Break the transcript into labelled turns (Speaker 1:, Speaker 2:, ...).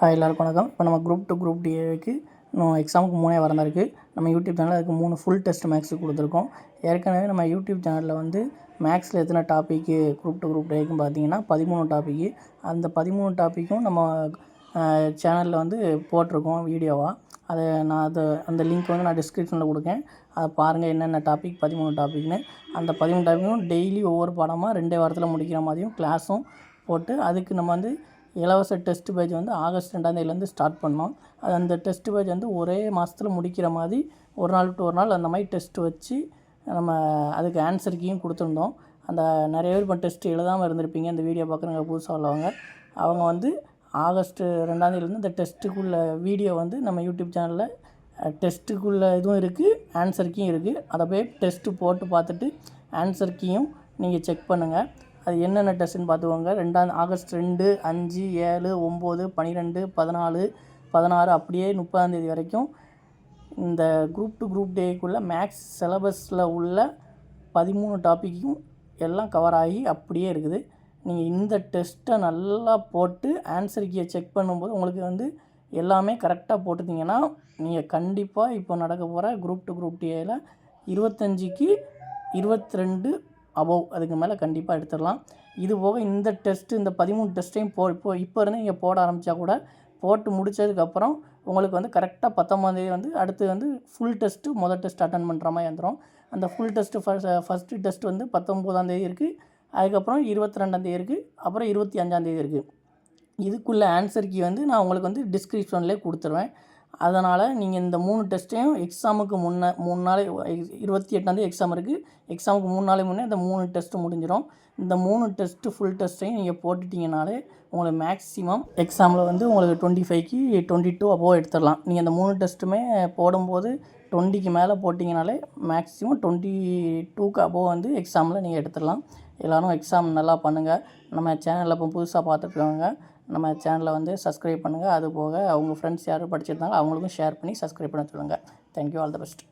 Speaker 1: Hi எல்லாருக்கும் வணக்கம். இப்போ நம்ம குரூப் டூ குரூப் டிஏக்கு இன்னும் எக்ஸாமுக்கு மூணே வாரம் தான் இருக்குது நம்ம யூடியூப் சேனலில் அதுக்கு மூணு ஃபுல் டெஸ்ட் மேக்ஸ் கொடுத்துருக்கோம். ஏற்கனவே நம்ம யூடியூப் சேனலில் வந்து மேக்ஸில் எத்தனை டாப்பிக்கு குரூப் டூ குரூப் டேக்குன்னு பார்த்தீங்கன்னா பதிமூணு டாப்பிக்கு அந்த பதிமூணு டாப்பிக்கும் நம்ம சேனலில் வந்து போட்டிருக்கோம் வீடியோவாக அதை நான் அதை அந்த லிங்க் வந்து நான் டிஸ்கிரிப்ஷனில் கொடுக்கேன். அதை பாருங்கள் என்னென்ன டாபிக் பதிமூணு டாப்பிக்னு அந்த பதிமூணு டாப்பிக்கும் டெய்லி ஒவ்வொரு பாடமாக ரெண்டே வாரத்தில் முடிக்கிற மாதிரியும் கிளாஸும் போட்டு அதுக்கு நம்ம வந்து இலவச டெஸ்ட் பேஜ் வந்து ஆகஸ்ட் ரெண்டாந்தேதிலேருந்து ஸ்டார்ட் பண்ணோம். அது அந்த டெஸ்ட் பேஜ் வந்து ஒரே மாதத்துல முடிக்கிற மாதிரி ஒரு நாள் டு ஒரு நாள் அந்த மாதிரி டெஸ்ட் வச்சு நம்ம அதுக்கு ஆன்சர் கீயும் கொடுத்துருந்தோம். அந்த நிறைய பேர் இப்போ டெஸ்ட் எழுதாமல் இருந்திருப்பீங்க. இந்த வீடியோ பார்க்குறவங்க புதுசாக உள்ளவங்க. அவங்க வந்து ஆகஸ்ட்டு ரெண்டாந்தேதிலேருந்து இந்த டெஸ்ட்டுக்குள்ள வீடியோ வந்து நம்ம யூடியூப் சேனலில் டெஸ்ட்டுக்குள்ள இதுவும் இருக்குது ஆன்சர் கீயும் இருக்குது அதை போய் டெஸ்ட்டு போட்டு பார்த்துட்டு ஆன்சர் கீயும் நீங்கள் செக் பண்ணுங்கள் அது என்னென்ன டெஸ்ட்டுன்னு பார்த்துக்கோங்க. ரெண்டாம் ஆகஸ்ட் ரெண்டு அஞ்சு ஏழு ஒம்பது பன்னிரெண்டு பதினாலு பதினாறு அப்படியே முப்பதாந்தேதி வரைக்கும் இந்த குரூப் டு குரூப் டேக்குள்ளே மேக்ஸ் சிலபஸில் உள்ள பதிமூணு டாப்பிக்கும் எல்லாம் கவர் ஆகி அப்படியே இருக்குது. நீங்கள் இந்த டெஸ்ட்டை நல்லா போட்டு ஆன்சர் கீயை செக் பண்ணும்போது உங்களுக்கு வந்து எல்லாமே கரெக்டாக போட்டுட்டிங்கன்னா நீங்கள் கண்டிப்பாக இப்போ நடக்க போகிற குரூப் டு குரூப் டேயில் இருபத்தஞ்சிக்கு இருபத்தி ரெண்டு அபோவ் அதுக்கு மேலே கண்டிப்பாக எடுத்துடலாம். இது போக இந்த டெஸ்ட்டு இந்த பதிமூணு டெஸ்ட்டையும் போ இப்போ இப்போ இருந்து நீங்கள் போட ஆரம்பித்தா கூட போட்டு முடித்ததுக்கப்புறம் உங்களுக்கு வந்து கரெக்டாக பத்தொம்பதாந்தேதி வந்து அடுத்து வந்து ஃபுல் டெஸ்ட்டு மொதல் டெஸ்ட் அட்டன் பண்ணுற மாதிரி வந்துடும் அந்த full test first first test வந்து பத்தொம்போதாந்தேதி இருக்குது அதுக்கப்புறம் இருபத்தி ரெண்டாந்தேதி இருக்குது அப்புறம் இருபத்தி அஞ்சாந்தேதி இருக்குது இதுக்குள்ளே ஆன்சர் கீ வந்து நான் உங்களுக்கு வந்து டிஸ்கிரிப்ஷன்லேயே கொடுத்துருவேன். அதனால் நீங்கள் இந்த மூணு டெஸ்ட்டையும் எக்ஸாமுக்கு முன்னே மூணு நாள் இருபத்தி எட்டாந்தேதி எக்ஸாம் இருக்குது எக்ஸாமுக்கு மூணு நாளைக்கு முன்னே இந்த மூணு டெஸ்ட்டு முடிஞ்சிடும் இந்த மூணு டெஸ்ட்டு ஃபுல் டெஸ்ட்டையும் நீங்கள் போட்டுட்டிங்கனாலே உங்களுக்கு மேக்ஸிமம் எக்ஸாமில் வந்து உங்களுக்கு டுவெண்ட்டி ஃபைவ்க்கு டுவெண்ட்டி டூ அபோவ் எடுத்துடலாம். நீங்கள் இந்த மூணு டெஸ்ட்டுமே போடும்போது டுவெண்ட்டிக்கு மேலே போட்டிங்கனாலே மேக்ஸிமம் டுவெண்ட்டி டூக்கு அபோவ் வந்து எக்ஸாமில் நீங்கள் எடுத்துடலாம். எல்லோரும் எக்ஸாம் நல்லா பண்ணுங்கள் நம்ம சேனலில் இப்போ புதுசாக பார்த்துட்ருக்கவங்க நம்ம சேனலை வந்து சப்ஸ்கிரைப் பண்ணுங்கள் அது போக அவங்க ஃப்ரெண்ட்ஸ் யாரும் படிச்சிருந்தாங்க அவங்களுக்கும் ஷேர் பண்ணி சப்ஸ்கிரைப் பண்ண சொல்லுங்கள் தேங்க்யூ ஆல் த பெஸ்ட்